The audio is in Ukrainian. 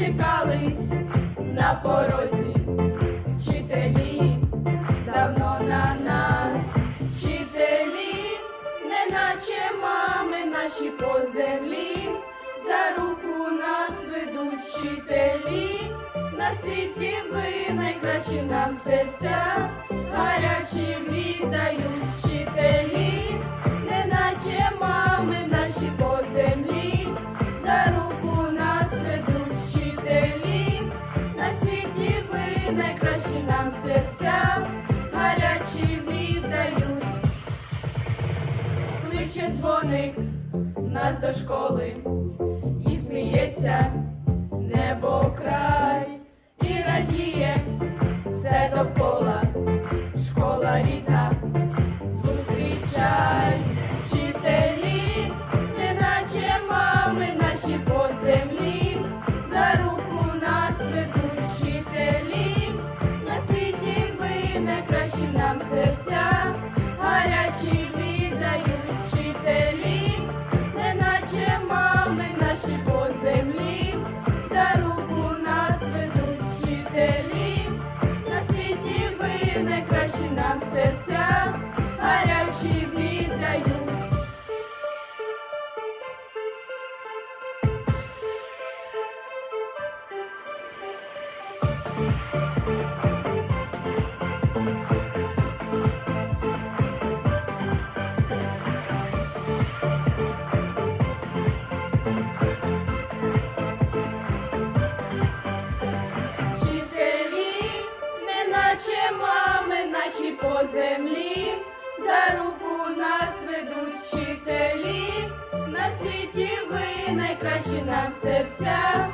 зібрались на порозі. Вчителі давно на нас, вчителі, неначе мами наші по землі, за руку нас ведуть вчителі, на світі ви найкращі нам серця, найкращі нам серця, гарячі віддають. Кличе дзвоник нас до школи і сміється небо край, і радіє все довкола, нам серця, гарячі віддають вчителі, неначе мами наші по землі, за руку нас ведуть вчителі, на світі ви найкращі нам серця, гарячі віддають. Вчителі, по землі, за руку нас ведуть вчителі, на світі ви найкращі нам серця,